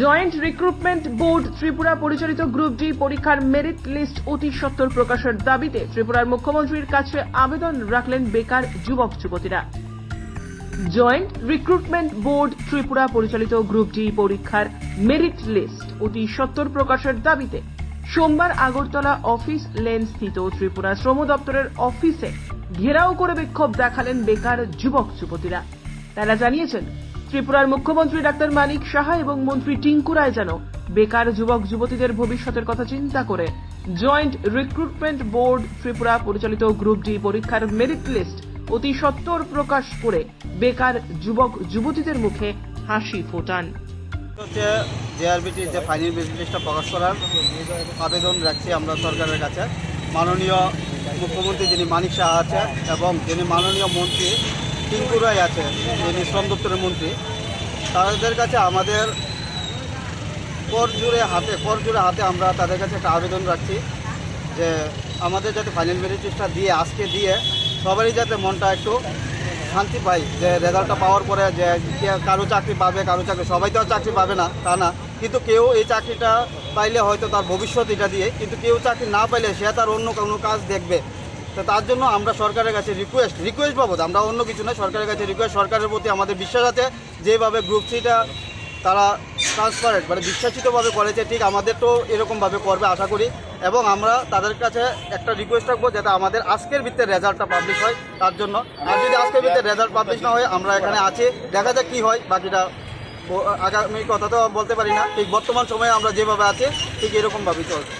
Joint recruitment board Tripura পরিচালিত group D পরীক্ষার merit list অতি সত্তর প্রকাশের দাবিতে ত্রিপুরার মুখ্যমন্ত্রীর কাছে আবেদন রাখলেন বেকার যুবক যুবতীরা। জয়েন্ট রিক্রুটমেন্ট বোর্ড ত্রিপুরা পরিচালিত গ্রুপ ডি পরীক্ষার মেরিট লিস্ট অতি সত্তর প্রকাশের দাবিতে সোমবার আগরতলা অফিস লেন স্থিত ত্রিপুরা শ্রম দপ্তরের অফিসে ঘেরাও করে বিক্ষোভ দেখালেন বেকার যুবক যুবতীরা। তারা জানিয়েছেন ত্রিপুরার মুখ্যমন্ত্রী ডাক্তার মানিক সাহা এবং মন্ত্রী টিঙ্কু রায় যেন বেকার যুবক, যুবতীদের ভবিষ্যতের কথা চিন্তা করে জয়েন্ট রিক্রুটমেন্ট বোর্ড ত্রিপুরা পরিচালিত গ্রুপ ডি পরীক্ষার মেরিট লিস্ট অতি সত্তর প্রকাশ করে বেকার যুবক, যুবতীদের মুখে হাসি ফোটান। হচ্ছে জেআরবিটির যে ফাইনাল লিস্টটা প্রকাশ করার আবেদন রাখছি আমরা সরকারের কাছে। মাননীয় মুখ্যমন্ত্রী যিনি মানিক শাহ আছে এবং যিনি মাননীয় মন্ত্রী টিঙ্কু রায় আছে, যিনি শ্রম দপ্তরের মন্ত্রী, তাদের কাছে আমাদের কর জুড়ে হাতে, কর জুড়ে হাতে আমরা তাদের কাছে একটা আবেদন রাখছি যে আমাদের যাতে ফাইনাল মেরিট দিয়ে, আজকে দিয়ে সবারই যাতে মনটা একটু শান্তি পাই যে রেজাল্টটা পাওয়ার পরে যে কারও চাকরি পাবে, কারও চাকরি, সবাই তো চাকরি পাবে না, তা না। কিন্তু কেউ এই চাকরিটা পাইলে হয়তো তার ভবিষ্যৎ এটা দিয়ে, কিন্তু কেউ চাকরি না পাইলে সে তার অন্য কোনো কাজ দেখবে। তো তার জন্য আমরা সরকারের কাছে রিকোয়েস্ট রিকোয়েস্ট বাবদ, আমরা অন্য কিছু না সরকারের কাছে রিকোয়েস্ট সরকারের প্রতি আমাদের বিশ্বাস আছে, যেভাবে গ্রুপ সিটা তারা ট্রান্সপারেন্ট মানে বিশ্বাসিতভাবে করেছে ঠিক আমাদের তো এরকমভাবে করবে আশা করি, এবং আমরা তাদের কাছে একটা রিকোয়েস্ট রাখব যাতে আমাদের আজকের ভিত্তিতে রেজাল্টটা পাবলিশ হয় তার জন্য। আর যদি আজকের ভিত্তিতে রেজাল্ট পাবলিশ না হয়, আমরা এখানে আছি, দেখা যাক কী হয়, বাকিটা আগামী কথা তো বলতে পারি না, ঠিক বর্তমান সময়ে আমরা যেভাবে আছি, ঠিক এরকমভাবেই চলছে।